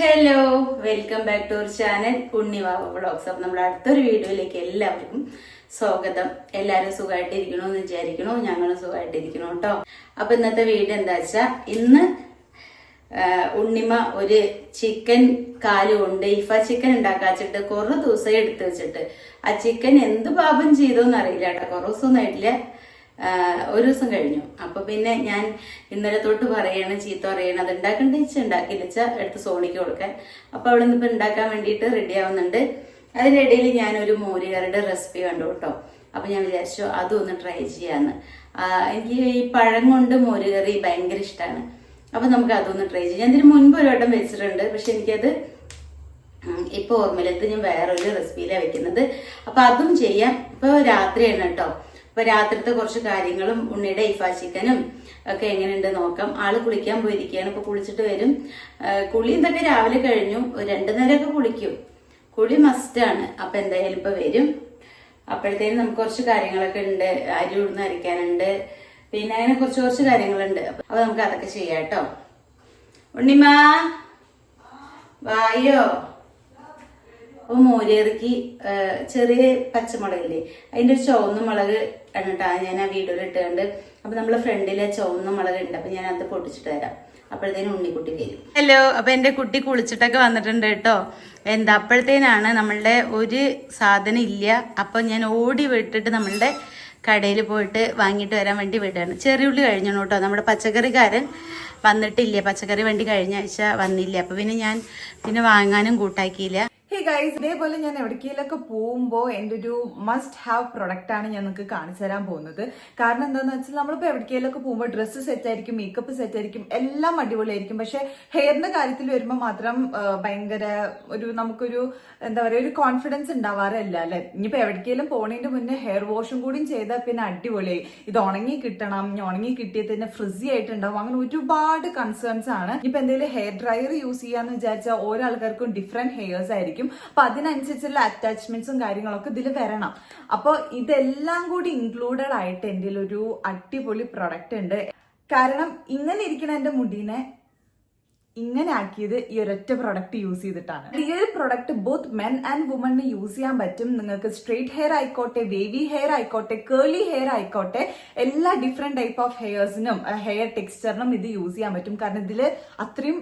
Hello welcome back to our channel Unnivava vlogs അപ്പം നമ്മുടെ അടുത്തൊരു വീഡിയോയിലേക്ക് എല്ലാവർക്കും സ്വാഗതം. എല്ലാവരും സുഖമായിട്ടിരിക്കണോ എന്ന് വിചാരിക്കണോ? ഞങ്ങളും സുഖമായിട്ടിരിക്കണോ കേട്ടോ? അപ്പം ഇന്നത്തെ വീഡിയോ എന്താ വെച്ചാൽ ഇന്ന് ഉണ്ണിമ ഒരു ചിക്കൻ കാൽ കൊണ്ട് ഇഫ ചിക്കൻ ഉണ്ടാക്കാച്ചിട്ട് കുറേ ദിവസം എടുത്തു വെച്ചിട്ട്. ആ ചിക്കൻ എന്ത് പാപം ചെയ്തോന്ന് അറിയില്ല കേട്ടോ. കുറേ ദിവസമൊന്നും ആയിട്ടില്ല. ഒരു ദിവസം കഴിഞ്ഞു. അപ്പൊ പിന്നെ ഞാൻ ഇന്നലെ തൊട്ട് പറയണം ചീത്ത പറയണം അത് ഉണ്ടാക്കണ്ട വെച്ച് ഉണ്ടാക്കില്ല വെച്ചാൽ എടുത്ത് സോണിക്ക് കൊടുക്കാൻ. അപ്പൊ അവിടെ നിന്ന് ഇപ്പൊ ഉണ്ടാക്കാൻ വേണ്ടിയിട്ട് റെഡി ആവുന്നുണ്ട്. അതിനിടയിൽ ഞാൻ ഒരു മോരുകറിയുടെ റെസിപ്പി കണ്ടു കേട്ടോ. അപ്പൊ ഞാൻ വിചാരിച്ചു അതും ഒന്ന് ട്രൈ ചെയ്യാന്ന് എനിക്ക് ഈ പഴം കൊണ്ട് മോരുകറി ഭയങ്കര ഇഷ്ടമാണ് അപ്പൊ നമുക്ക് അതൊന്ന് ട്രൈ ചെയ്യാം. ഞാൻ ഇതിന് മുൻപ് ഒരു വട്ടം വെച്ചിട്ടുണ്ട്. പക്ഷെ എനിക്കത് ഇപ്പൊ ഓർമ്മയിലെത്ത് ഞാൻ വേറൊരു റെസിപ്പിയിലാണ് വെക്കുന്നത്. അപ്പൊ അതും ചെയ്യാം. ഇപ്പൊ രാത്രിയാണ് കേട്ടോ. അപ്പൊ രാത്രിത്തെ കുറച്ച് കാര്യങ്ങളും ഉണ്ണിയുടെ ഇഫാ ചിക്കനും ഒക്കെ എങ്ങനെയുണ്ട് നോക്കാം. ആൾ കുളിക്കാൻ പോയിരിക്കുകയാണ് ഇപ്പൊ കുളിച്ചിട്ട് വരും. കുളി എന്തൊക്കെ രാവിലെ കഴിഞ്ഞു. രണ്ടു നേരമൊക്കെ കുളിക്കും. കുളി മസ്റ്റാണ് അപ്പൊ എന്തായാലും ഇപ്പൊ വരും. അപ്പോഴത്തേനും നമുക്ക് കുറച്ച് കാര്യങ്ങളൊക്കെ ഉണ്ട്. അരി ഉഴുന്ന് അരിക്കാനുണ്ട് പിന്നെ അങ്ങനെ കുറച്ച് കുറച്ച് കാര്യങ്ങളുണ്ട്. അപ്പൊ നമുക്ക് അതൊക്കെ ചെയ്യാം കേട്ടോ. ഉണ്ണിമാ വായോ? അപ്പൊ മോരിയറക്കി ചെറിയ പച്ചമുളകില്ലേ? അതിന്റെ ഒരു ചുവന്ന മുളക് എന്നിട്ടാ ഞാൻ ആ വീഡിയോയിൽ ഇട്ടുകൊണ്ട് അപ്പോൾ നമ്മൾ ഫ്രണ്ടിലെ ചുവന്ന മുളക് ഉണ്ട് അപ്പോൾ ഞാൻ അത് പൊട്ടിച്ചിട്ട് തരാം അപ്പോഴത്തേനും ഉണ്ണിക്കുട്ടി വരും. ഹലോ അപ്പോൾ എന്റെ കുട്ടി കുളിച്ചിട്ടൊക്കെ വന്നിട്ടുണ്ട് കേട്ടോ. എന്താ അപ്പോഴത്തേനാണ് നമ്മളുടെ ഒരു സാധനം ഇല്ല. അപ്പോൾ ഞാൻ ഓടി വിട്ടിട്ട് നമ്മളുടെ കടയിൽ പോയിട്ട് വാങ്ങിയിട്ട് വരാൻ വേണ്ടി വിടുകയാണ് ചെറിയുള്ളി കഴിഞ്ഞു കേട്ടോ. നമ്മുടെ പച്ചക്കറിക്കാരൻ വന്നിട്ടില്ല. പച്ചക്കറി വണ്ടി കഴിഞ്ഞ ആഴ്ച വന്നില്ല. അപ്പോൾ പിന്നെ ഞാൻ പിന്നെ വാങ്ങാനും കൂട്ടാക്കിയില്ല. ഹേ ഗൈസ് ഇതേപോലെ ഞാൻ എവിടേക്കെങ്കിലൊക്കെ പോകുമ്പോൾ എന്റെ ഒരു മസ്റ്റ് ഹാവ് പ്രൊഡക്റ്റ് ആണ് ഞാൻ നിങ്ങൾക്ക് കാണിച്ചു തരാൻ പോകുന്നത്. കാരണം എന്താണെന്ന് വെച്ചാൽ നമ്മളിപ്പോൾ എവിടേക്കെങ്കിലൊക്കെ പോകുമ്പോൾ ഡ്രസ്സ് സെറ്റ് ആയിരിക്കും മേക്കപ്പ് സെറ്റ് ആയിരിക്കും എല്ലാം അടിപൊളിയായിരിക്കും. പക്ഷേ ഹെയറിന്റെ കാര്യത്തിൽ വരുമ്പോൾ മാത്രം ഭയങ്കര ഒരു നമുക്കൊരു എന്താ പറയുക ഒരു കോൺഫിഡൻസ് ഉണ്ടാവാറില്ല അല്ലേ? ഇനിയിപ്പോൾ എവിടേക്കെങ്കിലും പോണതിന്റെ മുന്നേ ഹെയർ വാഷും കൂടിയും ചെയ്താൽ പിന്നെ അടിപൊളിയായി. ഇത് ഉണങ്ങി കിട്ടണം ഇനി ഉണങ്ങി കിട്ടിയത് തന്നെ ഫ്രിസി ആയിട്ടുണ്ടാവും. അങ്ങനെ ഒരുപാട് കൺസേൺസ് ആണ്. ഇപ്പം എന്തെങ്കിലും ഹെയർ ഡ്രയർ യൂസ് ചെയ്യാന്ന് വിചാരിച്ചാൽ ഓരോ ആൾക്കാർക്കും ഡിഫറെന്റ് ഹെയർസ് ആയിരിക്കും. അപ്പൊ അതിനനുസരിച്ചുള്ള അറ്റാച്ച്മെന്റ്സും കാര്യങ്ങളൊക്കെ ഇതിൽ വരണം. അപ്പോൾ ഇതെല്ലാം കൂടി ഇൻക്ലൂഡഡ് ആയിട്ട് എന്റെ ഒരു അടിപൊളി പ്രൊഡക്റ്റ് ഉണ്ട്. കാരണം ഇങ്ങനെ ഇരിക്കണ എന്റെ മുടീനെ ഇങ്ങനെ ആക്കിയത് ഈ ഒരൊറ്റ പ്രൊഡക്റ്റ് യൂസ് ചെയ്തിട്ടാണ്. ഈ ഒരു പ്രൊഡക്റ്റ് ബോത്ത് മെൻ ആൻഡ് വുമണിന് യൂസ് ചെയ്യാൻ പറ്റും. നിങ്ങൾക്ക് സ്ട്രെയിറ്റ് ഹെയർ ആയിക്കോട്ടെ വേവി ഹെയർ ആയിക്കോട്ടെ കേളി ഹെയർ ആയിക്കോട്ടെ എല്ലാ ഡിഫറെന്റ് ടൈപ്പ് ഓഫ് ഹെയർസിനും ഹെയർ ടെക്സ്ചറിനും ഇത് യൂസ് ചെയ്യാൻ പറ്റും. കാരണം ഇതിൽ അത്രയും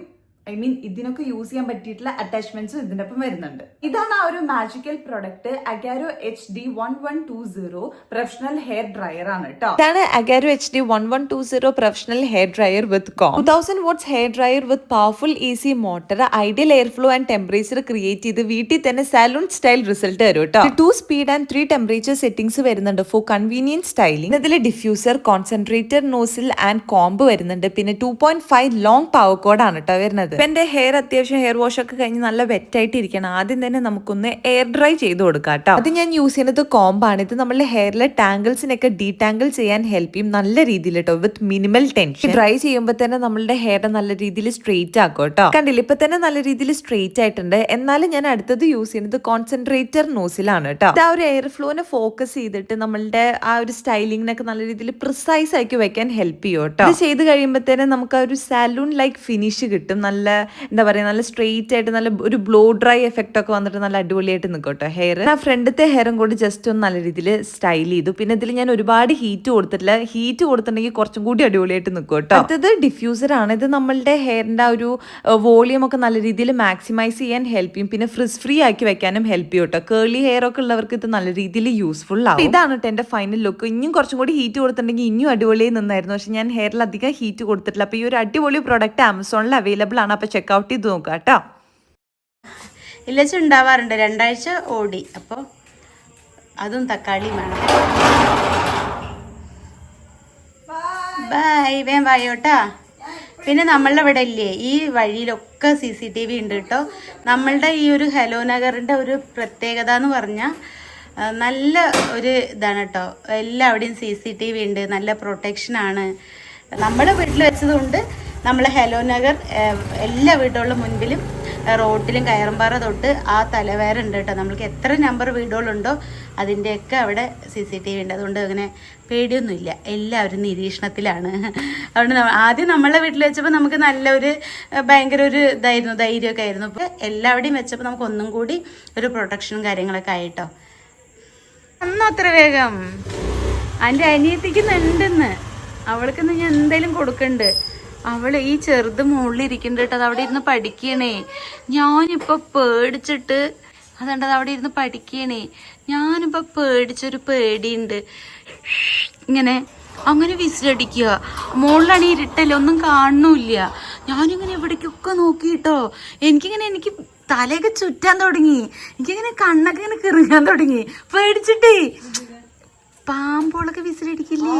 ഐ മീൻ ഇതിനൊക്കെ യൂസ് ചെയ്യാൻ പറ്റിയിട്ടുള്ള അറ്റാച്ച്മെന്റ്സും ഇതിന്റെ ഒപ്പം വരുന്നുണ്ട്. ഇതാണ് ആ ഒരു magical product Agaro H D one one two zero professional hair dryer ആണ് കേട്ടോ ഇതാണ് Agaro H D one one two zero professional hair dryer with come two thousand watts hair dryer with powerful easy motor ideal air flow and temperature create ചെയ്ത് വീട്ടിൽ തന്നെ salon style result തരും കേട്ടോ two speed and three temperature settings വരുന്നുണ്ട് for convenience styling ഇതിൽ diffuser concentrator nozzle and comb വരുന്നുണ്ട്. പിന്നെ two point five long power cord ആണ് കേട്ടോ വരുന്നത്. ഇപ്പൊ ഹെയർ അത്യാവശ്യം ഹെയർ വാഷ് ഒക്കെ കഴിഞ്ഞ് നല്ല വെറ്റ് ആയിട്ട് ഇരിക്കണം ആദ്യം തന്നെ നമുക്കൊന്ന് എയർ ഡ്രൈ ചെയ്ത് കൊടുക്കാം കേട്ടോ. അത് ഞാൻ യൂസ് ചെയ്യുന്നത് കോമ്പാണ് ഇത് നമ്മുടെ ഹെയറിലെ ടാങ്കിൾസിനൊക്കെ ഡീടാങ്കിൾ ചെയ്യാൻ ഹെൽപ്പ് ചെയ്യും നല്ല രീതിയിൽ കേട്ടോ വിത്ത് മിനിമൽ ടെൻഷൻ ഡ്രൈ ചെയ്യുമ്പോൾ തന്നെ നമ്മളുടെ ഹെയർ നല്ല രീതിയിൽ സ്ട്രെയിറ്റ് ആക്കും കേട്ടോ. കണ്ടില്ല ഇപ്പൊ തന്നെ നല്ല രീതിയിൽ സ്ട്രെയിറ്റ് ആയിട്ടുണ്ട്. എന്നാലും ഞാൻ അടുത്തത് യൂസ് ചെയ്യുന്നത് കോൺസെൻട്രേറ്റർ നോസിലാണ് കേട്ടോ. ആ ഒരു എയർ ഫ്ലോനെ ഫോക്കസ് ചെയ്തിട്ട് നമ്മളുടെ ആ ഒരു സ്റ്റൈലിങ്ങിനൊക്കെ നല്ല രീതിയിൽ പ്രിസൈസ് ആക്കി വെക്കാൻ ഹെൽപ്പ് ചെയ്യും കേട്ടോ. ഇത് ചെയ്ത് തന്നെ നമുക്ക് ആ ഒരു സാലൂൺ ലൈക്ക് ഫിനിഷ് കിട്ടും. നല്ല എന്താ പറയുക നല്ല സ്ട്രെയിറ്റ് ആയിട്ട് നല്ല ഒരു ബ്ലോ ഡ്രൈ എഫക്റ്റ് ഒക്കെ വന്നിട്ട് നല്ല അടിപൊളിയായിട്ട് നിൽക്കട്ടെ ഹെയർ ആ ഫ്രണ്ടത്തെ ഹെയറും കൂടി ജസ്റ്റ് ഒന്ന് നല്ല രീതിയിൽ സ്റ്റൈൽ ചെയ്തു. പിന്നെ ഇതിൽ ഞാൻ ഒരുപാട് ഹീറ്റ് കൊടുത്തിട്ടില്ല. ഹീറ്റ് കൊടുത്തിട്ടുണ്ടെങ്കിൽ കുറച്ചും കൂടി അടിപൊളിയായിട്ട് നിൽക്കും കേട്ടോ അടുത്തത് ഡിഫ്യൂസർ ആണ്. ഇത് നമ്മളുടെ ഹെയറിന്റെ ആ ഒരു വോളിയം ഒക്കെ നല്ല രീതിയിൽ മാക്സിമൈസ് ചെയ്യാൻ ഹെൽപ്പ് ചെയ്യും. പിന്നെ ഫ്രിസ് ഫ്രീ ആക്കി വെക്കാനും ഹെൽപ്പ് ചെയ്യും കേട്ടോ. കേളി ഹെയർ ഒക്കെ ഉള്ളവർക്ക് ഇത് നല്ല രീതിയിൽ യൂസ്ഫുൾ ആവും. ഇതാണ് കേട്ടോ എന്റെ ഫൈനൽ ലുക്ക് ഇനിയും കുറച്ചും കൂടി ഹീറ്റ് കൊടുത്തിട്ടുണ്ടെങ്കിൽ ഇനിയും അടിപൊളിയായി നിന്നായിരുന്നു. പക്ഷെ ഞാൻ ഹെയറിൽ അധികം ഹീറ്റ് കൊടുത്തിട്ടില്ല. അപ്പോൾ ഈ ഒരു അടിപൊളി പ്രോഡക്റ്റ് ആമസോണിൽ അവൈലബിൾ ആണ്. അപ്പോൾ ചെക്കൗട്ട് ചെയ്ത് നോക്കുക കേട്ടോ. ഇല്ലച്ച ഉണ്ടാവാറുണ്ട് രണ്ടാഴ്ച ഓടി. അപ്പോൾ അതും തക്കാളിയും വേണം. ബൈ വേം വായോട്ടാ പിന്നെ നമ്മളുടെ ഇവിടെ ഇല്ലേ? ഈ വഴിയിലൊക്കെ സി സി ടി വി ഉണ്ട് കേട്ടോ. നമ്മളുടെ ഈ ഒരു ഹലോ നഗറിന്റെ ഒരു പ്രത്യേകത എന്ന് പറഞ്ഞാൽ നല്ല ഒരു ഇതാണ് കേട്ടോ. എല്ലാവിടെയും സി സി ടി വി ഉണ്ട്. നല്ല പ്രൊട്ടക്ഷനാണ് നമ്മുടെ വീട്ടിൽ വെച്ചതുകൊണ്ട് നമ്മൾ ഹലോ നഗർ എല്ലാ വീടുകളിലും മുൻപിലും റോട്ടിലും കയറമ്പാറ തൊട്ട് ആ തലവേര ഉണ്ട് കേട്ടോ. നമ്മൾക്ക് എത്ര നമ്പർ വീടുകളുണ്ടോ അതിന്റെയൊക്കെ അവിടെ സി സി ടി വി ഉണ്ട്. അതുകൊണ്ട് അങ്ങനെ പേടിയൊന്നുമില്ല. എല്ലാവരും നിരീക്ഷണത്തിലാണ്. അതുകൊണ്ട് ആദ്യം നമ്മളെ വീട്ടിൽ വെച്ചപ്പോൾ നമുക്ക് നല്ലൊരു ഭയങ്കര ഒരു ഇതായിരുന്നു ധൈര്യമൊക്കെ ആയിരുന്നു. ഇപ്പോൾ എല്ലാവിടെയും വെച്ചപ്പോൾ നമുക്ക് ഒന്നും കൂടി ഒരു പ്രൊട്ടക്ഷനും കാര്യങ്ങളൊക്കെ ആയിട്ടോ. അന്ന് അത്ര വേഗം. എന്റെ അനിയത്തിക്കുന്നുണ്ടെന്ന് അവൾക്ക് ഞാൻ എന്തെങ്കിലും കൊടുക്കണ്ട്. അവൾ ഈ ചെറുത് മുകളിൽ ഇരിക്കുന്നുണ്ട് കേട്ടോ. അത് അവിടെ ഇരുന്ന് പഠിക്കണേ. ഞാനിപ്പോൾ പേടിച്ചിട്ട് അതുകൊണ്ട് അവിടെ ഇരുന്ന് പഠിക്കണേ. ഞാനിപ്പോൾ പേടിച്ചൊരു പേടിയുണ്ട്. ഇങ്ങനെ അങ്ങനെ വിസിലടിക്കുക. മുകളിലാണ് ഇരുട്ടല്ലേ ഒന്നും കാണുന്നില്ല ഞാനിങ്ങനെ എവിടേക്കൊക്കെ നോക്കിയിട്ടോ. എനിക്കിങ്ങനെ എനിക്ക് തലയൊക്കെ ചുറ്റാൻ തുടങ്ങി. എനിക്കിങ്ങനെ കണ്ണൊക്കെ ഇങ്ങനെ കിറുങ്ങാൻ തുടങ്ങി. പേടിച്ചിട്ടേ. പാമ്പോളൊക്കെ വിസിലടിക്കില്ലേ?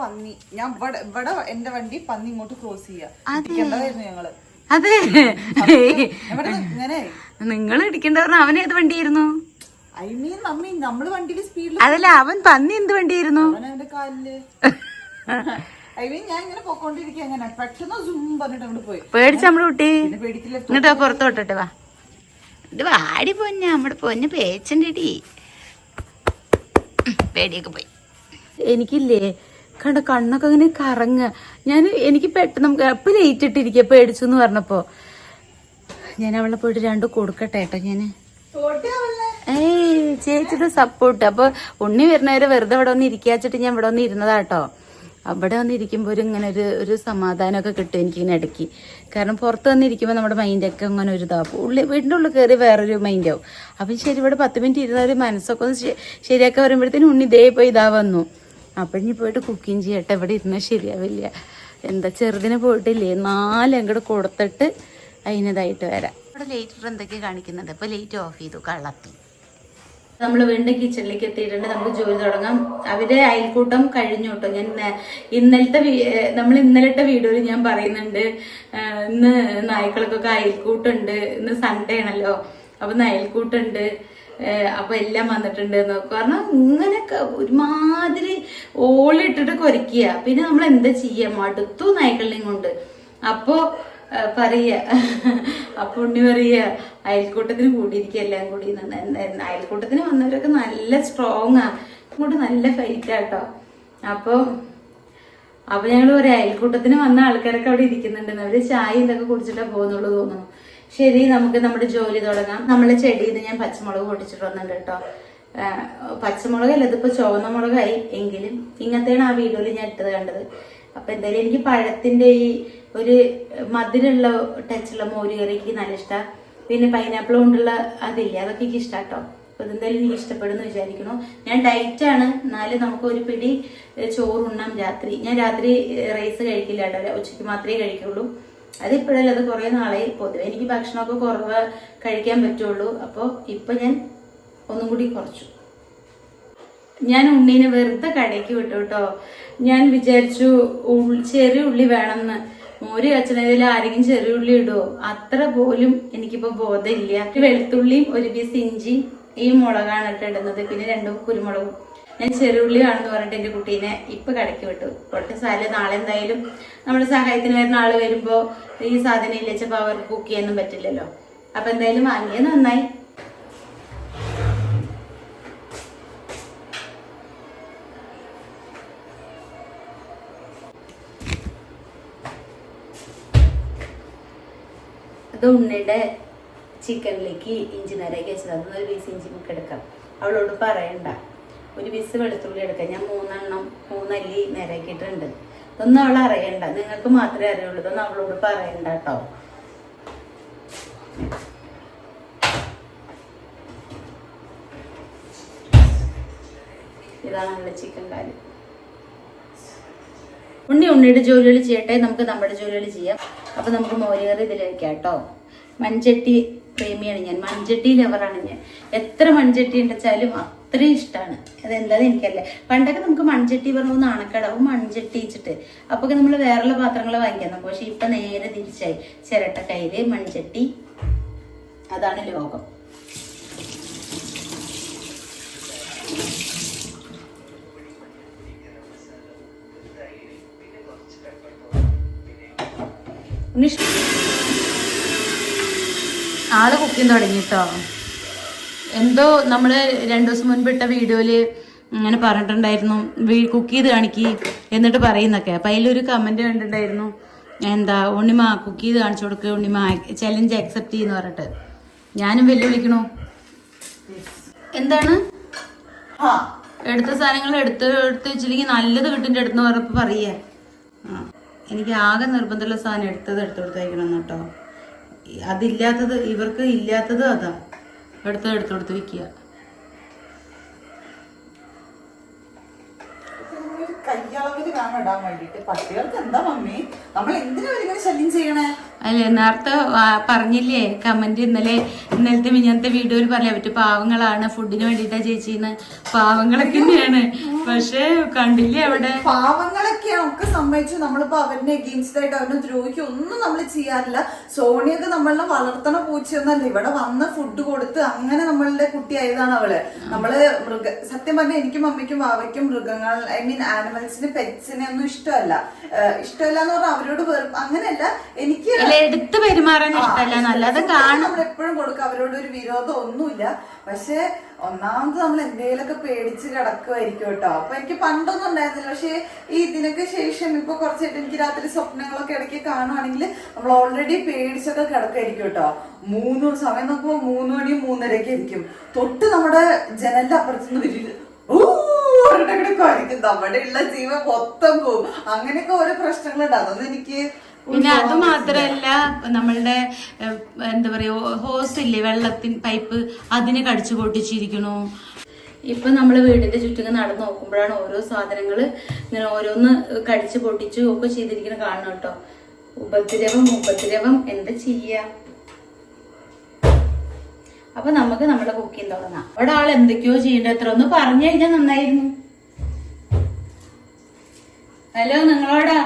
പന്നി. ഞാൻ ഇവിടെ ഇവിടെ എന്റെ വണ്ടി പന്നി ഇങ്ങോട്ട് ക്രോസ് ചെയ്യാ. അതെ. ഇരിക്കേണ്ടതായിരുന്നു ഞങ്ങൾ. അതെ. നിങ്ങൾ ഇടിക്കേണ്ട പറഞ്ഞ അവൻ ഏത് വണ്ടിയായിരുന്നു? ഐ മീൻ മമ്മി നമ്മൾ വണ്ടിയിൽ സ്പീഡിൽ അതല്ല അവൻ പന്നി എന്ത് വണ്ടിയായിരുന്നു? കാലിൽ? അങ്ങോട്ട് പോയി. പേടിച്ച നമ്മുടെ കുട്ടി. എന്നിട്ട് പുറത്തോട്ടെ വാ. ഇത് വാടി പൊന്നെ നമ്മുടെ പൊന്ന് പേച്ചണ്ടി പേടിയൊക്കെ പോയി. എനിക്കില്ലേ കണ്ട കണ്ണൊക്കെ അങ്ങനെ കറങ്ങ. ഞാൻ എനിക്ക് പെട്ടെന്ന് നമുക്ക് അപ്പൊ ലേറ്റ് ഇട്ടിരിക്കുക പേടിച്ചു എന്ന് പറഞ്ഞപ്പോ. ഞാൻ അവളെ പോയിട്ട് രണ്ടു കൊടുക്കട്ടെ ഏട്ടാ ഞാൻ. ഏയ് ചേച്ചിയുടെ സപ്പോർട്ട് അപ്പൊ ഉണ്ണി വരുന്നവരെ വെറുതെ ഇവിടെ വന്ന് ഇരിക്കാച്ചിട്ട് ഞാൻ ഇവിടെ വന്ന് ഇരുന്നതാട്ടോ അവിടെ വന്നിരിക്കുമ്പോൾ ഒരു ഇങ്ങനെ ഒരു ഒരു സമാധാനമൊക്കെ കിട്ടും എനിക്കിങ്ങനെ ഇടയ്ക്ക്. കാരണം പുറത്ത് വന്നിരിക്കുമ്പോൾ നമ്മുടെ മൈൻഡൊക്കെ അങ്ങനെ ഒരു ഇതാവും ഉള്ളിൽ വീടിന്റെ ഉള്ളിൽ കയറി വേറൊരു മൈൻഡാവും അപ്പം ശരി ഇവിടെ പത്ത് മിനിറ്റ് ഇരുന്ന ഒരു മനസ്സൊക്കെ ഒന്ന് ശരിയാക്കി വരുമ്പോഴത്തേനും ഉണ്ണി ഇതേ പോയി ഇതാ വന്നു. അപ്പം ഇനി പോയിട്ട് കുക്കിംഗ് ചെയ്യട്ടെ. ഇവിടെ ഇരുന്നാൽ ശരിയാവില്ല. എന്താ ചെറുതിനെ പോയിട്ടില്ലേ? നാല് അങ്ങോട്ട് കൊടുത്തിട്ട് അതിനതായിട്ട് വരാം. ഇവിടെ ലേറ്റർ എന്തൊക്കെ കാണിക്കുന്നുണ്ട് ഇപ്പോൾ ലേറ്റ് ഓഫ് ചെയ്തു. കള്ളത്തി. നമ്മൾ വീണ്ടും കിച്ചണിലേക്ക് എത്തിയിട്ടുണ്ട്. നമുക്ക് ജോലി തുടങ്ങാം. അവരെ അയൽക്കൂട്ടം കഴിഞ്ഞു കേട്ടോ. ഞാൻ ഇന്നലത്തെ നമ്മൾ ഇന്നലത്തെ വീഡിയോയിൽ ഞാൻ പറയുന്നുണ്ട് ഇന്ന് നായ്ക്കൾക്കൊക്കെ അയൽക്കൂട്ടുണ്ട്. ഇന്ന് സൺഡേ ആണല്ലോ. അപ്പൊ അയൽക്കൂട്ടുണ്ട്. അപ്പൊ എല്ലാം വന്നിട്ടുണ്ട് എന്ന് കാരണം ഇങ്ങനെ ഒരുമാതിരി ഓളിട്ടിട്ട് കൊരക്കുക പിന്നെ നമ്മൾ എന്താ ചെയ്യാം? മടുത്തു നായ്ക്കളിനെയും കൊണ്ട്. അപ്പോ പറയ. അപ്പുണ്ണി പറയ അയൽക്കൂട്ടത്തിന് കൂടിയിരിക്കുക എല്ലാം കൂടി അയൽക്കൂട്ടത്തിന് വന്നവരൊക്കെ നല്ല സ്ട്രോങ് ആ. ഇങ്ങോട്ട് നല്ല ഫൈറ്റ് ആട്ടോ അപ്പൊ അപ്പൊ ഞങ്ങൾ ഒരു അയൽക്കൂട്ടത്തിന് വന്ന ആൾക്കാരൊക്കെ അവിടെ ഇരിക്കുന്നുണ്ട്. അവർ ചായ ഇതൊക്കെ കുടിച്ചിട്ടാ പോകുന്നുള്ളൂ തോന്നുന്നു. ശരി നമുക്ക് നമ്മുടെ ജോലി തുടങ്ങാം. നമ്മളെ ചെടിയിൽ നിന്ന് ഞാൻ പച്ചമുളക് പൊടിച്ചിട്ട് വന്നിട്ടുണ്ട് കേട്ടോ പച്ചമുളകല്ല ഇതിപ്പോ ചുവന്ന മുളകായി. എങ്കിലും ഇങ്ങനത്തെയാണ് ആ വീഡിയോയിൽ ഞാൻ ഇട്ടത് കണ്ടത്. അപ്പൊ എന്തായാലും എനിക്ക് പഴത്തിന്റെ ഈ ഒരു മധുരമുള്ള ടച്ചുള്ള മോര് കറി എനിക്ക് നല്ല ഇഷ്ടമാണ് പിന്നെ പൈനാപ്പിൾ കൊണ്ടുള്ള അതില്ലേ അതൊക്കെ എനിക്ക് ഇഷ്ടാട്ടോ. അപ്പൊ ഇതെന്തായാലും എനിക്ക് ഇഷ്ടപ്പെടുന്നു വിചാരിക്കുന്നു. ഞാൻ ഡയറ്റ് ആണ്. എന്നാലും നമുക്ക് ഒരു പിടി ചോറ് ചോറുണ്ണാം രാത്രി. ഞാൻ രാത്രി റൈസ് കഴിക്കില്ല കേട്ടോ. ഉച്ചയ്ക്ക് മാത്രമേ കഴിക്കുള്ളൂ. അതിപ്പോഴല്ല അത് കുറേ നാളായി. പൊതുവെ എനിക്ക് ഭക്ഷണമൊക്കെ കുറവ് കഴിക്കാൻ പറ്റുള്ളൂ. അപ്പോൾ ഇപ്പൊ ഞാൻ ഒന്നും കൂടി കുറച്ചു. ഞാൻ ഉണ്ണീനെ വെറുതെ കടയ്ക്ക് വിട്ടു കേട്ടോ. ഞാൻ വിചാരിച്ചു ചെറിയ ഉള്ളി വേണമെന്ന്. മോര് കച്ചനതിൽ ആരെങ്കിലും ചെറിയ ഉള്ളി ഇടുവോ? അത്ര പോലും എനിക്കിപ്പോ ബോധമില്ല. ഒരു വെളുത്തുള്ളിയും ഒരു പീസ് ഇഞ്ചി ഈ മുളകാണ് ഇട്ട് ഇടുന്നത്. പിന്നെ രണ്ടും കുരുമുളകും. ഞാൻ ചെറുള്ളി ആണെന്ന് പറഞ്ഞിട്ട് എന്റെ കുട്ടീനെ ഇപ്പൊ കടയ്ക്ക് വിട്ടു. കുറച്ച് സാല നാളെ എന്തായാലും നമ്മുടെ സഹായത്തിന് വരുന്ന ആൾ വരുമ്പോ ഈ സാധനം ഇല്ലച്ചപ്പോ അവർക്ക് കുക്ക് ചെയ്യാനൊന്നും പറ്റില്ലല്ലോ. അപ്പൊ എന്തായാലും വാങ്ങിയത് നന്നായി. അത് ഉണ്ണിയുടെ ചിക്കനിലേക്ക് ഇഞ്ചി നിരക്കി വെച്ചത്. അതൊന്ന് ഒരു പീസ് ഇഞ്ചി നമുക്ക് എടുക്കാം. അവളോട് പറയണ്ട. ഒരു പീസ് വെളുത്തുള്ളി എടുക്കാം. ഞാൻ മൂന്നെണ്ണം മൂന്നല്ലി നിരക്കിയിട്ടുണ്ട്. ഇതൊന്നും അവൾ അറിയണ്ട. നിങ്ങൾക്ക് മാത്രമേ അറിയുള്ളൂ. ഇതൊന്നും അവളോട് പറയണ്ട കേട്ടോ. ഇതാണല്ലോ ചിക്കൻ കാലി ഉണ്ണി ഉണ്ണിയുടെ ജോലികൾ ചെയ്യട്ടെ. നമുക്ക് നമ്മുടെ ജോലികൾ ചെയ്യാം. അപ്പൊ നമുക്ക് മോരുകറി ഇതിൽ വയ്ക്കാം കേട്ടോ. മൺചട്ടി പ്രേമിയാണ് ഞാൻ. മൺചട്ടി ലവറാണ് ഞാൻ. എത്ര മൺചട്ടി ഉണ്ടെച്ചാലും അത്രയും ഇഷ്ടമാണ് അതെന്താന്ന് എനിക്കല്ല പണ്ടൊക്കെ നമുക്ക് മൺചട്ടി പറഞ്ഞു നാണക്കടാവും മൺചട്ടി വെച്ചിട്ട് അപ്പൊ നമ്മൾ വേറെയുള്ള പാത്രങ്ങൾ വാങ്ങിക്കാം. പക്ഷേ ഇപ്പൊ നേരെ തിരിച്ചായി. ചിരട്ടക്കയിൽ മൺചട്ടി. അതാണ് ലോകം. ഉണ്ണി ഇഷ്ട- ആൾ കുക്കിംഗ് തുടങ്ങി കേട്ടോ എന്തോ നമ്മൾ രണ്ടു ദിവസം മുൻപ് ഇട്ട വീഡിയോയിൽ ഇങ്ങനെ പറഞ്ഞിട്ടുണ്ടായിരുന്നു കുക്ക് ചെയ്ത് കാണിക്കി എന്നിട്ട് പറയുന്നൊക്കെ. അപ്പൊ അതിലൊരു കമന്റ് കണ്ടിട്ടുണ്ടായിരുന്നു എന്താ ഉണ്ണിമ കുക്ക് ചെയ്ത് കാണിച്ചു കൊടുക്കുക ഉണ്ണിമ ചലഞ്ച് അക്സെപ്റ്റ് ചെയ്യുന്ന പറഞ്ഞിട്ട്. ഞാനും വെല്ലുവിളിക്കണു. എന്താണ്? എടുത്ത സാധനങ്ങൾ എടുത്ത് എടുത്ത് വെച്ചില്ലെങ്കിൽ നല്ലത് കിട്ടിന്റെ അടുത്ത് പറഞ്ഞപ്പോൾ പറയേ ആ. എനിക്ക് ആകെ നിർബന്ധമുള്ള സാധനം എടുത്തത് എടുത്തു കൊടുത്തയക്കണം കേട്ടോ. അതില്ലാത്തത് ഇവർക്ക് ഇല്ലാത്തത് അതാ. എടുത്തത് എടുത്തു കൊടുത്ത് വെക്കുക ഒരു കയ്യളവിൽ വേണം ഇടാൻ വേണ്ടിട്ട് പട്ടികൾക്ക് എന്താ മമ്മി? നമ്മൾ എന്തിനാ ഇവരിങ്ങനെ ശല്യം ചെയ്യണേ? അല്ലേ നേരത്തെ പറഞ്ഞില്ലേ കമന്റ് ഇന്നലെ ഇന്നലത്തെ മിഞ്ഞത്തെ വീഡിയോയിൽ പറയാൻ പറ്റും പാവങ്ങളാണ് ഫുഡിന് വേണ്ടിട്ടാ ചേച്ചിന്ന്. പാവങ്ങളൊക്കെ തന്നെയാണ്. പക്ഷെ കണ്ടില്ലേ അവിടെ? പാവങ്ങളൊക്കെയാണ് ഒക്കെ സമ്മതിച്ചു നമ്മളിപ്പോ അവരിനെ അഗെയിൻസ്റ്റ് ആയിട്ട് അവനെ ദ്രോഹിക്കും ഒന്നും നമ്മൾ ചെയ്യാറില്ല. സോണിയൊക്കെ നമ്മളെ വളർത്തണ പൂച്ചയൊന്നല്ല. ഇവിടെ വന്ന് ഫുഡ് കൊടുത്ത് അങ്ങനെ നമ്മളുടെ കുട്ടിയായതാണ് അവൾ. നമ്മൾ മൃഗ സത്യം പറഞ്ഞാൽ എനിക്കും അമ്മയ്ക്കും വാവയ്ക്കും മൃഗങ്ങൾ ഐ മീൻ ആനിമൽസിന് പെറ്റ്സിനെ ഒന്നും ഇഷ്ടമല്ല. ഇഷ്ടമല്ല എന്ന് പറഞ്ഞാൽ അവരോട് അങ്ങനെയല്ല എനിക്ക് എടുത്ത് പെരുമാറാൻ ഇഷ്ടമല്ല. നമ്മൾ എപ്പോഴും കൊടുക്കും. അവരോട് ഒരു വിരോധം ഒന്നുമില്ല. പക്ഷെ ഒന്നാമത് നമ്മൾ എന്തെങ്കിലുമൊക്കെ പേടിച്ച് കിടക്കുമായിരിക്കും കേട്ടോ. അപ്പൊ എനിക്ക് പണ്ടൊന്നും ഉണ്ടായിരുന്നില്ല. പക്ഷെ ഈ ഇതിനൊക്കെ ശേഷം ഇപ്പൊ കുറച്ചായിട്ട് എനിക്ക് രാത്രി സ്വപ്നങ്ങളൊക്കെ ഇടയ്ക്ക് കാണുവാണെങ്കിൽ നമ്മൾ ഓൾറെഡി പേടിച്ചൊക്കെ കിടക്കായിരിക്കും കേട്ടോ. മൂന്ന് സമയം നോക്കുമ്പോ മൂന്ന് മണി മൂന്നരയൊക്കെ ആയിരിക്കും തൊട്ട് നമ്മുടെ ജനലിന്റെ അപ്പുറത്തുനിന്ന് വരില്ല ും നമ്മുടെ ഉള്ള ജീവൻ മൊത്തം പോവും. അങ്ങനെയൊക്കെ ഓരോ പ്രശ്നങ്ങളുണ്ട്. അതൊന്നും എനിക്ക് പിന്നെ അത് മാത്രല്ല നമ്മളുടെ എന്താ പറയാ ഹോസ് ഇല്ലേ വെള്ളത്തിൻ പൈപ്പ് അതിനെ കടിച്ചു പൊട്ടിച്ചിരിക്കണു ഇപ്പൊ നമ്മൾ വീടിന്റെ ചുറ്റും നടന്നു നോക്കുമ്പോഴാണ് ഓരോ സാധനങ്ങൾ ഇങ്ങനെ ഓരോന്ന് കടിച്ചു പൊട്ടിച്ചു ഒക്കെ ചെയ്തിരിക്കുന്ന കാണണം കേട്ടോ. ഉപദ്രവം ഉപദ്രവം. എന്താ ചെയ്യാ? അപ്പൊ നമുക്ക് നമ്മുടെ കുക്കിംഗ് തുടങ്ങാം. അവിടെ ആൾ എന്തൊക്കെയോ ചെയ്യണ്ട. എത്ര ഒന്ന് പറഞ്ഞു കഴിഞ്ഞാൽ നന്നായിരുന്നു. ഹലോ നിങ്ങളോടാ.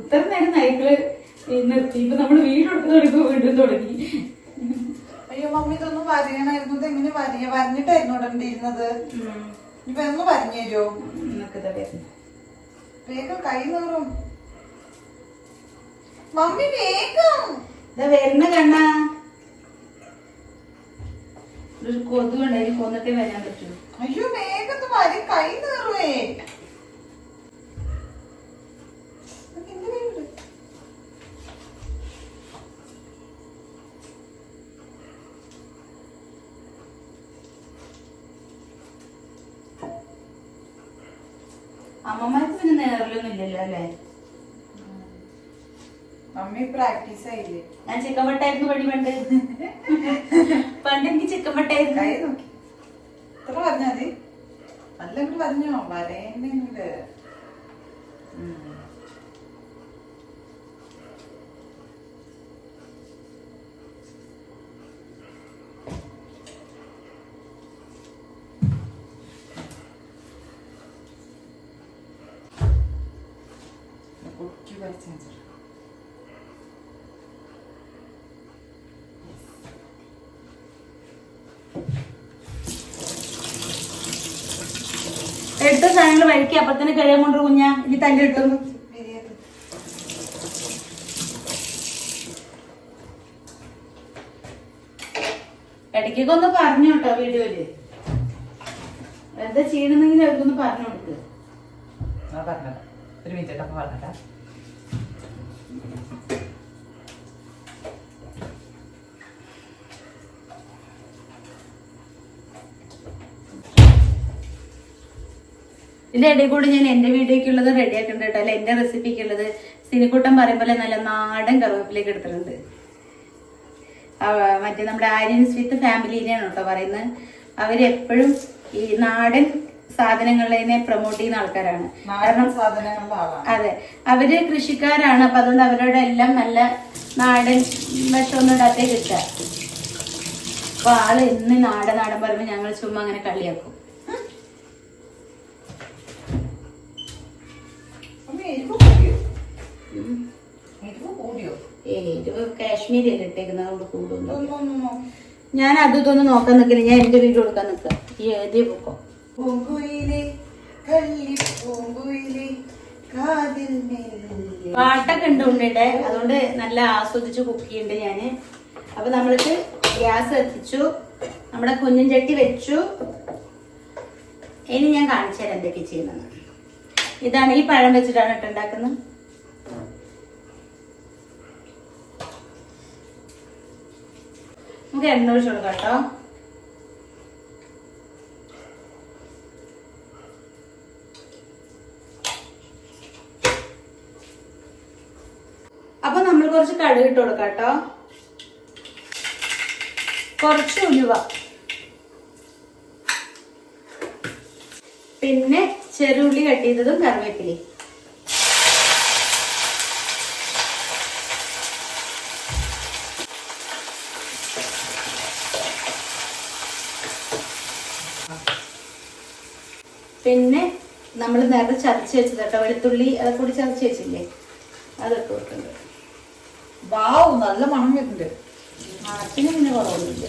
ഇത്ര നേരം നൈക്കിൾ നിർത്തി. ഇപ്പൊ നമ്മൾ വീടെടുത്ത് തുടങ്ങി വീണ്ടും തുടങ്ങി. അയ്യോ മമ്മി ഇതൊന്നും വരയണായിരുന്നു ഇത് എങ്ങനെ വരയ വരഞ്ഞിട്ടായിരുന്നു ഇടണ്ടിരുന്നത് ഇപ്പൊ ഒന്ന് പറഞ്ഞു തരുമോ വേഗം കൈ നൂറും മമ്മി വേഗം. വരുന്ന കണ്ണ. ഒരു കൊതു അതിന് കൊന്നിട്ടേ വരാൻ പറ്റൂ. അയ്യോ വേഗത്ത് വരി കൈ നീറുവേ? അമ്മമാർക്ക് പിന്നെ നേരിലൊന്നും ഇല്ലല്ലോ അല്ലേ? മമ്മി പ്രാക്ടീസ് ആയില്ലേ ഞാൻ ചിക്കൻ പട്ടായിരുന്നു പണി പണ്ട് പണ്ട് എനിക്ക് ചിക്കൻ പട്ടായിരുന്നു കൈ നോക്കി. ഇത്ര പറഞ്ഞാ മതി. നല്ല പറഞ്ഞോ? വരേന്നുണ്ട് എടുത്ത സാധനങ്ങൾ വഴിക്ക് അപ്പത്തന്നെ കഴിയാൻ കൊണ്ടു കുഞ്ഞ? ഇനി തന്റെ ബിരിയാണി ഇടയ്ക്കൊക്കെ ഒന്ന് പറഞ്ഞു കേട്ടോ വീഡിയോയിൽ. എന്താ ചെയ്യണമെങ്കിൽ അവർക്കൊന്ന് പറഞ്ഞു കൊടുക്ക്. ഞാൻ പറഞ്ഞത് ഒരു മിനിറ്റ് അപ്പൊ ഇതിന്റെ ഇടയിൽ കൂടി ഞാൻ എന്റെ വീഡിയോക്കുള്ളത് റെഡി ആക്കുന്നുണ്ട് കേട്ടോ. അല്ലെ എന്റെ റെസിപ്പിക്കുള്ളത് സിനിക്കൂട്ടം പറയുമ്പോൾ നല്ല നാടൻ കറിവേപ്പിലേക്ക് എടുത്തിട്ടുണ്ട്. മറ്റേ നമ്മുടെ ആര്യൻസ് വിത്ത് ഫാമിലിനെയാണ് കേട്ടോ പറയുന്നത്. അവരെപ്പോഴും ഈ നാടൻ സാധനങ്ങളിനെ പ്രൊമോട്ട് ചെയ്യുന്ന ആൾക്കാരാണ്. അതെ. അവർ കൃഷിക്കാരാണ്. അപ്പൊ അതുകൊണ്ട് അവരുടെ എല്ലാം നല്ല നാടൻ വിഷമൊന്നും ഇടാത്തേ കിട്ടുക. അപ്പൊ ആൾ എന്ന് നാടൻ നാടൻ പറയുമ്പോൾ ഞങ്ങൾ ചുമ്മാ അങ്ങനെ കളിയാക്കും. എരിവ് കൂടിയോ? എരിവ് കൂടിയോ? ഇട്ടേക്കുന്നത് കൂടുന്നു ഞാൻ അത് ഇതൊന്നും നോക്കാൻ നിൽക്കില്ല ഞാൻ എന്റെ വീഡിയോ കൊടുക്കാൻ നിൽക്കാം ഈ എഴുതി പോക്കോ. പാട്ടൊക്കെ ഉണ്ട് ഉണ്ണിയുടെ അതുകൊണ്ട് നല്ല ആസ്വദിച്ച് കുക്ക് ചെയ്യുന്നുണ്ട് ഞാൻ അപ്പൊ നമ്മൾക്ക് ഗ്യാസ് എത്തിച്ചു നമ്മുടെ കുഞ്ഞൻ ചട്ടി വെച്ചു ഇനി ഞാൻ കാണിച്ചു തരാം എന്തൊക്കെ ചെയ്യുന്നത് ഇതാണ് ഈ പഴം വെച്ചിട്ടാണ് കേട്ടോ ഉണ്ടാക്കുന്നത്. നമുക്ക് എണ്ണ ഒഴിച്ചു കൊടുക്കാം കേട്ടോ. അപ്പൊ നമ്മൾ കുറച്ച് കടുക് ഇട്ട് കൊടുക്കാം കേട്ടോ. കുറച്ച് ഉലുവ. പിന്നെ ചെറുള്ളി കട്ട് ചെയ്തതും കറിവേപ്പിലയും. പിന്നെ നമ്മൾ നേരത്തെ ചതച്ച് വെച്ചത് കേട്ടോ വെളുത്തുള്ളി അതൊക്കെ കൂടി ചതച്ച് വെച്ചില്ലേ? അതൊക്കെ വെക്കുന്നുണ്ട് വാവ് നല്ല മണം വരുന്നുണ്ട്. മണത്തിന് പിന്നെ കുറവൊന്നുമില്ല.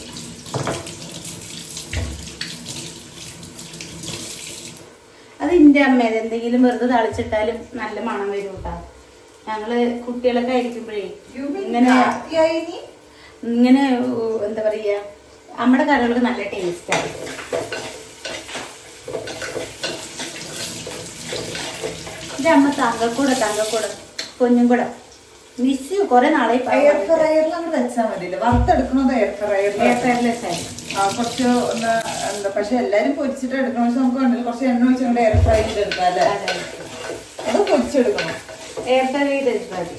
അത് ഇന്റെ അമ്മ എന്തെങ്കിലും വെറുതെ തളിച്ചിട്ടാലും നല്ല മണം വരും കേട്ടോ ഞങ്ങൾ കുട്ടികളൊക്കെ ആയിരിക്കുമ്പോഴേ ഇങ്ങനെ? ഇങ്ങനെ എന്താ പറയാ നമ്മുടെ കറികൾക്ക് നല്ല ടേസ്റ്റ് ആയിരിക്കും എന്റെ അമ്മ തങ്കക്കൂടെ തങ്കക്കൂടെ കുഞ്ഞും കൂടെ. മിസ് കൊറേ നാളെ എയർ ഫ്രയറിൽ അങ്ങ് വെച്ചാൽ മതി വറുത്തെടുക്കണോ എയർ ഫ്രയറിൽ എയർ ഫ്രയറിൽ ആ കുറച്ച് ഒന്ന് എന്താ പക്ഷെ എല്ലാരും പൊരിച്ചിട്ട് എടുക്കണം പക്ഷെ നമുക്ക് ഉണ്ടല്ലോ കുറച്ച് എണ്ണ വെച്ചുകൊണ്ട് എയർ ഫ്രൈ ചെയ്തെടുക്കാം അല്ലേ? അത് പൊരിച്ചെടുക്കണം. എയർ ഫ്രൈ ചെയ്ത് മതി.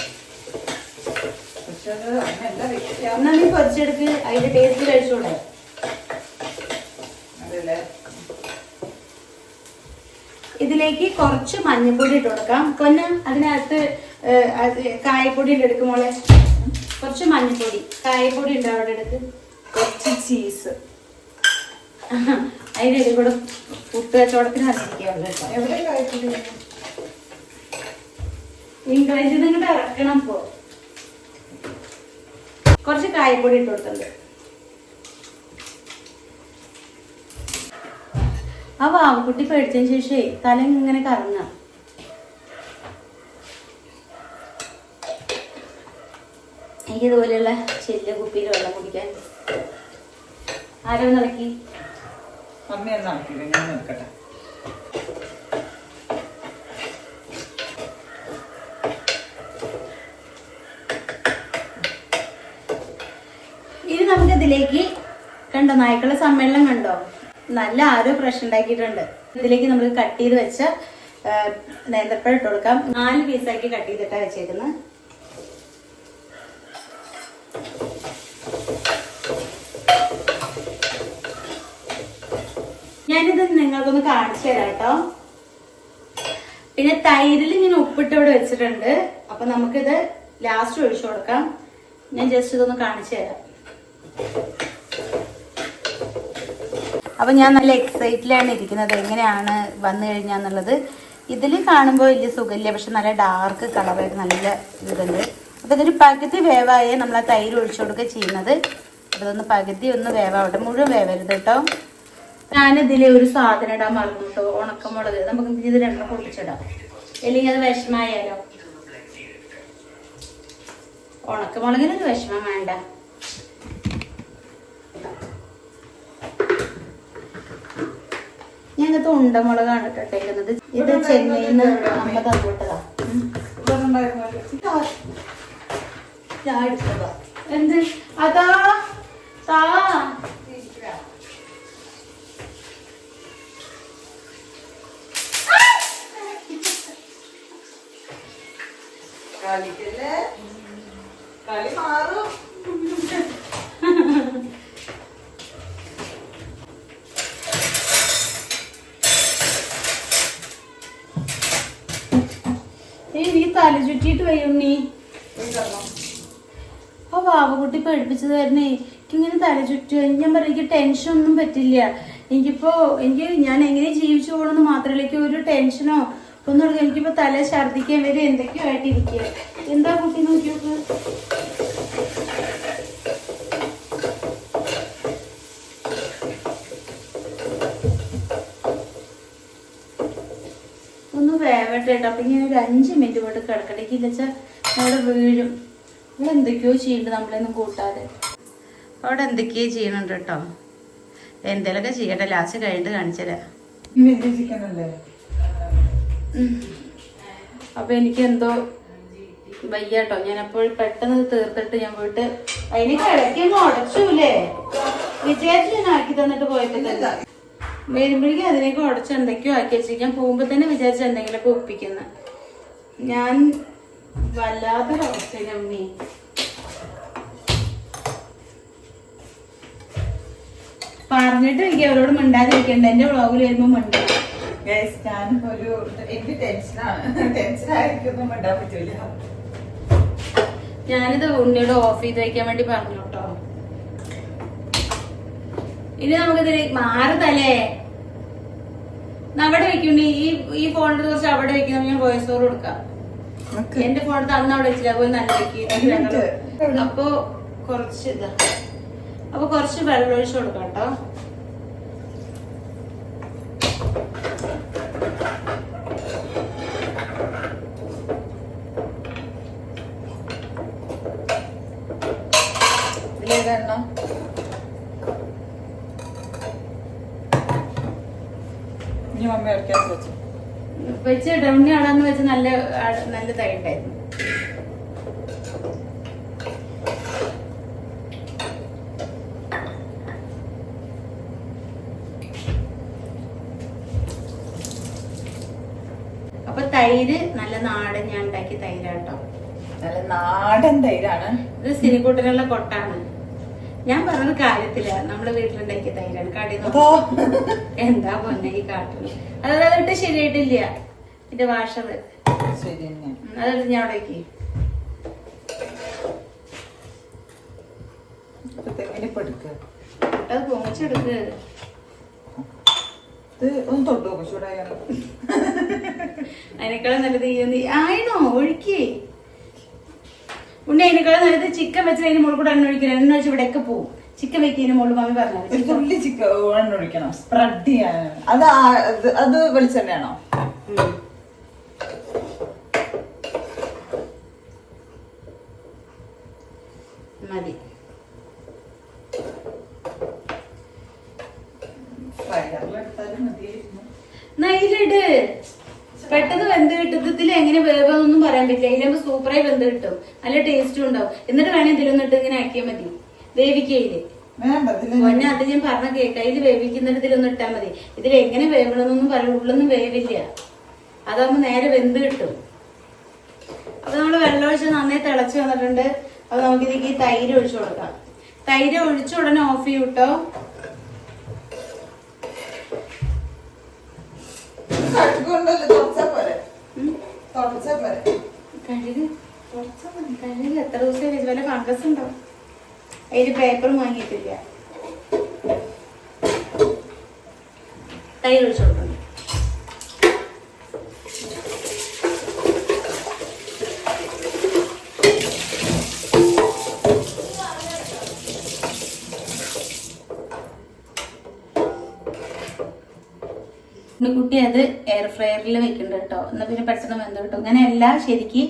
പക്ഷെ അത് അങ്ങനെയല്ല വെക്കുക? എന്നാ നീ പൊരിച്ചെടുക്ക് അതിന്റെ ടേസ്റ്റ് കഴിച്ചൂടെ അതല്ലേ? ഇതിലേക്ക് കുറച്ച് മഞ്ഞൾപ്പൊടി ഇട്ട് കൊടുക്കാം. കൊന്ന അതിനകത്ത് കായപ്പൊടി ഉണ്ട് എടുക്കുമോളെ കുറച്ച് മഞ്ഞൾപ്പൊടി കായപ്പൊടി ഉണ്ട് അവിടെ എടുത്ത് കുറച്ച് ചീസ് അതിന്റെ ഇടയിൽ കൂടെ കച്ചവടത്തിന് വന്നിരിക്കുകയുള്ളൂ കേട്ടോ. എവിടെ ഇങ്ങോട്ട് ഇറക്കണം ഇപ്പോ. കുറച്ച് കായപ്പൊടി ഇട്ട് കൊടുത്തിട്ടുണ്ട്. ആ വാവക്കുട്ടി പേടിച്ചതിന് ശേഷേ തല ഇങ്ങനെ കറങ്ങ എനിക്ക് ഇതുപോലെയുള്ള ചെല്ല് കുപ്പിയിൽ വെള്ളം കുടിക്കാൻ ആരോ നടക്കി അമ്മ ഞാൻ നിൽക്കട്ടെ ഇനി നമുക്ക് ഇതിലേക്ക് കണ്ടോ നായ്ക്കളുടെ സമ്മേളനം കണ്ടോ? നല്ല ആരോ പ്രശ്നം ഉണ്ടാക്കിയിട്ടുണ്ട്. ഇതിലേക്ക് നമുക്ക് കട്ട് ചെയ്ത് വെച്ച നേന്ത്രപ്പഴം ഇട്ട് കൊടുക്കാം. നാല് പീസാക്കി കട്ട് ചെയ്തിട്ടാണ് വെച്ചേക്കുന്നത് ഞാനിത് നിങ്ങൾക്കൊന്ന് കാണിച്ചു തരാം കേട്ടോ. പിന്നെ തൈരിൽ ഇങ്ങനെ ഉപ്പിട്ട് ഇവിടെ വെച്ചിട്ടുണ്ട്. അപ്പൊ നമുക്കിത് ലാസ്റ്റ് ഒഴിച്ചു കൊടുക്കാം. ഞാൻ ജസ്റ്റ് ഇതൊന്ന് കാണിച്ചു തരാം. അപ്പൊ ഞാൻ നല്ല എക്സൈറ്റിലാണ് ഇരിക്കുന്നത്. എങ്ങനെയാണ് വന്നു കഴിഞ്ഞാന്നുള്ളത് ഇതിൽ കാണുമ്പോൾ വലിയ സുഖമില്ല. പക്ഷെ നല്ല ഡാർക്ക് കളറായിട്ട് നല്ല ഇതുണ്ട്. അപ്പൊ ഇതൊരു പകുതി വേവായേ നമ്മൾ ആ തൈര് ഒഴിച്ചു കൊടുക്കുക ചെയ്യുന്നത്. അപ്പൊ ഇതൊന്ന് പകുതി ഒന്ന് വേവാവട്ടെ. മുഴുവൻ വേവരുത് കേട്ടോ. ഞാനിതിൽ ഒരു സാധനം ഇടാൻ മറന്നു കേട്ടോ ഉണക്കമുളക്. നമുക്ക് ഇത് രണ്ടും പൊട്ടിച്ചിടാം. അല്ലെങ്കിൽ അത് വിഷമായാലോ? ഉണക്കമുളകിനൊരു വിഷമം വേണ്ട. ഞങ്ങൾക്ക് ഉണ്ടമുളകാണ് ഇട്ടിട്ടേക്കുന്നത് ഇത് ചെന്നൈയിൽ നിന്ന് അമ്മ തന്നിട്ടതാ. ഞാൻ എടുത്തതാ. എന്ത്? അതാ താ കളിക്കല്ലേ? കളി മാറും. നീ തല ചുറ്റിയിട്ട് വയ്യുണ്ണി ആ വാവക്കുട്ടി പേടിപ്പിച്ചതായിരുന്നേ. എനിക്കിങ്ങനെ തല ചുറ്റുക. ഞാൻ പറയും എനിക്ക് ടെൻഷൻ ഒന്നും പറ്റില്ല. എനിക്കിപ്പോ എനിക്ക് ഞാൻ എങ്ങനെ ജീവിച്ചു പോകണമെന്ന് മാത്രമല്ല എനിക്ക് ഒരു ടെൻഷനോ ഒന്നും തുടങ്ങി. എനിക്കിപ്പോ തല ഛർദ്ദിക്കാൻ വരെ എന്തൊക്കെയോ ആയിട്ട് ഇരിക്കുക എന്താ കുട്ടി നോക്കി നോക്ക് ഒന്ന് വേവട്ടെ കേട്ടോ അപ്പൊ ഇങ്ങനെ ഒരു അഞ്ച് മിനിറ്റ് കൊണ്ട് കിടക്കടയ്ക്ക് ഇല്ലച്ചാ അവിടെ വീഴും. ഇവിടെ എന്തൊക്കെയോ ചെയ്യുന്നുണ്ട് നമ്മളെയൊന്നും കൂട്ടാതെ. അവിടെ എന്തൊക്കെയോ ചെയ്യണുണ്ട് കേട്ടോ എന്തേലൊക്കെ ചെയ്യട്ടെ. ലാസ്റ്റ് കഴിഞ്ഞിട്ട് കാണിച്ചല്ലേ ഈ വലിയ ചിക്കൻ അല്ലേ അപ്പൊ എനിക്ക് എന്തോ വയ്യാട്ടോ. ഞാൻ അപ്പോൾ പെട്ടെന്ന് തീർത്തിട്ട് ഞാൻ പോയിട്ട് അതിന് കിടക്കുമ്പോ ഉടച്ചൂലേ? വിചാരിച്ചു ഞാൻ ആക്കി തന്നിട്ട് പോയപ്പോ തന്നെ. വരുമ്പോഴേക്കും അതിനൊക്കെ ഉടച്ച് എന്തൊക്കെയോ ആക്കി വെച്ചു. ഞാൻ പോകുമ്പോ തന്നെ വിചാരിച്ച എന്തെങ്കിലുമൊക്കെ ഒപ്പിക്കുന്ന. ഞാൻ വല്ലാത്തൊരവസ്ഥയില ഉണ്ണി. പറഞ്ഞിട്ട് എനിക്ക് അവരോട് മിണ്ടാതിരിക്കണ്ട. എന്റെ വ്ളോഗിൽ വരുമ്പോ മിണ്ടണം ഞാൻ ഒരു എനിക്ക് ടെൻഷനാണ് ടെൻഷൻ ആയിരിക്കും മിണ്ടാൻ പറ്റൂല. ഞാനിത് ഉണ്ണിയോട് ഓഫ് ചെയ്ത് വെക്കാൻ വേണ്ടി പറഞ്ഞു കേട്ടോ ഇനി നമുക്കിതിൽ മാറുന്നല്ലേ? അവിടെ വെക്കുണ്ടി ഈ ഈ ഫോണിന്റെ കുറച്ച് അവിടെ വെക്കുന്ന ഞാൻ വോയിസ് ഓവർ കൊടുക്കാം. എന്റെ ഫോൺ അന്ന് അവിടെ വെച്ചില്ല അതുപോലെ നല്ല? വെക്കി അപ്പൊ കുറച്ച് ഇതാ. അപ്പൊ കുറച്ച് വെള്ളം ഒഴിച്ച് കൊടുക്കാം കേട്ടോ. ഇതിലേതെണ്ണ ഇനി മമ്മി ഇറക്കാൻ വെച്ചു. വെച്ച് ഡൗണി ആടാന്ന് വെച്ച് നല്ല നല്ല നല്ല തൈണ്ടായിരുന്നു അപ്പൊ തൈര് നല്ല നാടൻ ഞാൻ ഉണ്ടാക്കിയ തൈരാട്ടോ. നല്ല നാടൻ തൈരാണ്. ഇത് സിനിക്കൂട്ടിനുള്ള കൊട്ടാണ്. ഞാൻ പറഞ്ഞ കാര്യത്തില്ല നമ്മുടെ വീട്ടിലുണ്ടാക്കിയ തൈരാണ്. കടി എന്താ പൊന്നെ ഈ കാട്ടിൽ അതായത് അതിട്ട് ശരിയായിട്ടില്ല. ശരി തന്നെ അതെടുത്ത് ഞാൻ തെങ്ങിനെ പെടുക്കുക അത് പൊങ്ങിച്ചെടുക്ക്. അതിനേക്കാളും നല്ലത് ഈ ഒന്ന് ആയിനോ ഒഴുക്കി. ഉണ്ണി അതിനേക്കാളും നല്ലത് ചിക്കൻ വെച്ച് അതിന് മുകളിൽ കൂടെ എണ്ണ ഒഴിക്കണം. എണ്ണ ഒഴിച്ച് ഇവിടെയൊക്കെ പോകും ചിക്കൻ വെക്കുന്നതിന് മുകളിൽ മമ്മി ഒരു പറഞ്ഞു തുള്ളി ചിക്കൻ എണ്ണ ഒഴിക്കണം. സ്പ്രെഡ് ചെയ്യാൻ. അത് ആ- അത് അത് വെളിച്ചെണ്ണയാണോ മതി ഫ്രൈഡറിലെടുത്താലും മതിയായിരുന്നു നൈലിട് പെട്ടെന്ന് വെന്ത് കിട്ടും ഇതിൽ എങ്ങനെ വേവെന്നൊന്നും പറയാൻ പറ്റില്ല ഇതിലാകുമ്പോ സൂപ്പറായി വെന്ത് കിട്ടും നല്ല ടേസ്റ്റും ഉണ്ടാവും എന്നിട്ട് വേണേ ഇതിലൊന്നിട്ട് ഇങ്ങനെ ആക്കിയാൽ മതി. വേവിക്കയിൽ പൊന്നെ അത് ഞാൻ പറഞ്ഞ കേട്ടാ ഇത് വേവിക്കുന്നിട്ട് ഇതിലൊന്നും ഇട്ടാൽ മതി. ഇതിൽ എങ്ങനെ വേവണമെന്നൊന്നും പറയും ഉള്ളൊന്നും വേവില്ല. അതാകുമ്പോ നേരെ വെന്ത് കിട്ടും. അപ്പൊ നമ്മൾ വെള്ളം ഒഴിച്ച് നന്നായി തിളച്ച് വന്നിട്ടുണ്ട്. അപ്പൊ നമുക്ക് ഇതിലേക്ക് ഈ തൈര് ഒഴിച്ചു കൊടുക്കാം. തൈര് ഒഴിച്ച ഉടനെ ഓഫ് ചെയ്യും കേട്ടോ കഴുകുണ്ടല്ലോ തുടച്ചാ തുടച്ചാ കഴുകി എത്ര ദിവസം വല്ല ഫംഗസ് ഉണ്ടോ? അതിന് പേപ്പർ വാങ്ങിയിട്ടില്ല. തൈര് ഒഴിച്ചു കുട്ടി അത് എയർ ഫ്രയറിൽ വെക്കുന്നുണ്ട് കേട്ടോ. എന്നാ പിന്നെ പെട്ടെന്ന് വെന്ത് കിട്ടും. ഇങ്ങനെയല്ല ശരിക്ക്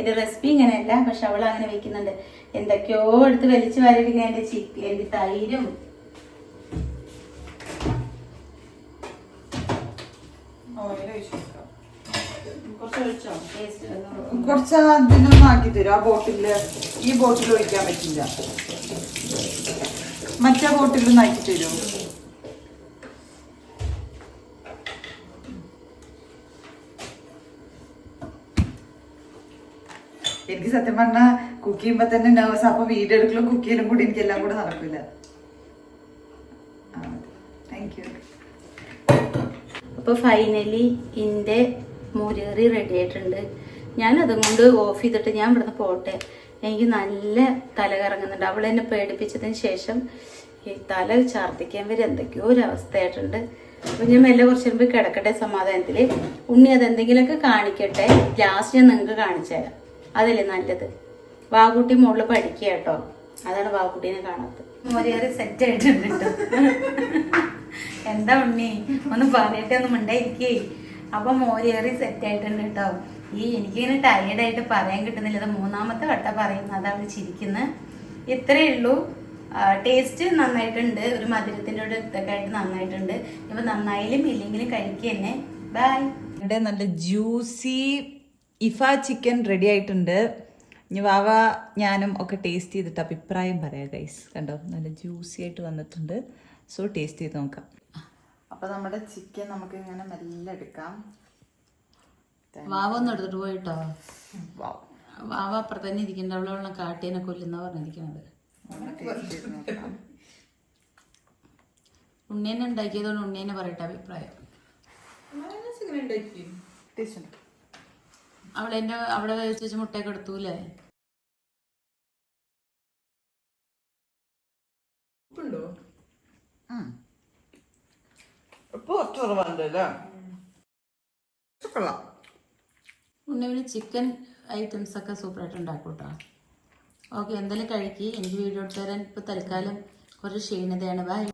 ഇത് റെസിപ്പി ഇങ്ങനെയല്ല പക്ഷെ അവൾ അങ്ങനെ വെക്കുന്നുണ്ട്. എന്തൊക്കെയോ എടുത്ത് വലിച്ചു വാരിട്ട് എന്റെ ചിക്കൻ എന്റെ തൈരും. കുറച്ച് ആക്കി തരും. ആ ബോട്ടിൽ ഈ ബോട്ടിൽ ഒഴിക്കാൻ പറ്റില്ല. മറ്റേ ബോട്ടിലൊന്നും ആക്കി തരും. എനിക്ക് സത്യം പറഞ്ഞാൽ കുക്ക് ചെയ്യുമ്പോ തന്നെ നെർവസ് അപ്പോൾ അപ്പൊ വീഡിയോ എടുക്കലും കുക്ക് ചെയ്യലും കൂടി എനിക്ക് എല്ലാം കൂടെ നടക്കില്ല താങ്ക് അപ്പോൾ ഫൈനലി എന്റെ മോരുകറി റെഡി ആയിട്ടുണ്ട്. ഞാൻ അതുകൊണ്ട് ഓഫ് ചെയ്തിട്ട് ഞാൻ ഇവിടുന്ന് പോട്ടെ. എനിക്ക് നല്ല തല കറങ്ങുന്നുണ്ട്. അവൾ എന്നെ പേടിപ്പിച്ചതിന് ശേഷം ഈ തല ഛർദ്ദിക്കാൻ വരെ എന്തൊക്കെയോ ഒരു അവസ്ഥയായിട്ടുണ്ട്. അപ്പം ഞാൻ മെല്ലെ കുറച്ച് മുമ്പ് കിടക്കട്ടെ സമാധാനത്തിൽ ഉണ്ണി അതെന്തെങ്കിലുമൊക്കെ കാണിക്കട്ടെ. ലാസ്റ്റ് ഞാൻ നിങ്ങൾക്ക് കാണിച്ചു തരാം അതല്ലേ നല്ലത്? വാഗുട്ടി മുകളിൽ പഠിക്കുക കേട്ടോ. അതാണ് വാഗുട്ടീനെ കാണാത്തത്. മോരുകറി സെറ്റ് ആയിട്ടുണ്ട് കേട്ടോ. എന്താ ഉണ്ണി? ഒന്ന് പറയട്ടെ ഒന്ന് മിണ്ടായിരിക്കേ. അപ്പൊ മോരേറി സെറ്റ് ആയിട്ടുണ്ട് കേട്ടോ. ഈ എനിക്കിങ്ങനെ ടയേർഡായിട്ട് പറയാൻ കിട്ടുന്നില്ല. ഇത് മൂന്നാമത്തെ വട്ട പറയുന്നത്. അതാണ് ചിരിക്കുന്നത് ഇത്രയേ ഉള്ളൂ. ടേസ്റ്റ് നന്നായിട്ടുണ്ട്. ഒരു മധുരത്തിന്റെ ഒരു ഇതൊക്കെ ആയിട്ട് നന്നായിട്ടുണ്ട്. ഇപ്പൊ നന്നായാലും ഇല്ലെങ്കിലും കഴിക്കുക തന്നെ ബൈ ഇവിടെ നല്ല ജ്യൂസി ഇഫ ചിക്കൻ റെഡി ആയിട്ടുണ്ട്. ഇനി വാവ ഞാനും ഒക്കെ ടേസ്റ്റ് ചെയ്തിട്ട് അഭിപ്രായം പറയാം ഗൈസ് കണ്ടോ? നല്ല ജ്യൂസി ആയിട്ട് വന്നിട്ടുണ്ട്. സോ ടേസ്റ്റ് ചെയ്ത് നോക്കാം. അപ്പൊ നമ്മുടെ ചിക്കൻ നമുക്ക് ഇങ്ങനെ മെല്ലെ എടുക്കാം. വാവ ഒന്ന് എടുത്തിട്ട് പോയിട്ടോ? വാവ്. വാവ അപ്പുറത്ത് തന്നെ ഇരിക്കണ്ട. അവളെ കാട്ടിയെ കൊല്ലുന്ന പറഞ്ഞിരിക്കുന്നത്. ഉണ്ണിയനെ ഉണ്ടാക്കിയതുകൊണ്ട് ഉണ്ണേനെ പറയട്ടെ അഭിപ്രായം. ടേസ്റ്റ് ഉണ്ടോ? അവിടെ എന്റെ അവിടെ വെച്ച് മുട്ടയൊക്കെ എടുത്തൂലേ ഉം. ഇപ്പൊ കുറച്ച് കുറവുണ്ടല്ലോ കൊള്ളാം. ഉണ്ണിവിന് ചിക്കൻ ഐറ്റംസ് ഒക്കെ സൂപ്പറായിട്ട് ഉണ്ടാക്കും കേട്ടോ ഓക്കെ എന്തായാലും കഴിക്കി. എനിക്ക് വീഡിയോ എടുത്തു തരാൻ ഇപ്പൊ തൽക്കാലം കുറച്ച് ക്ഷീണതയാണ്. ബൈ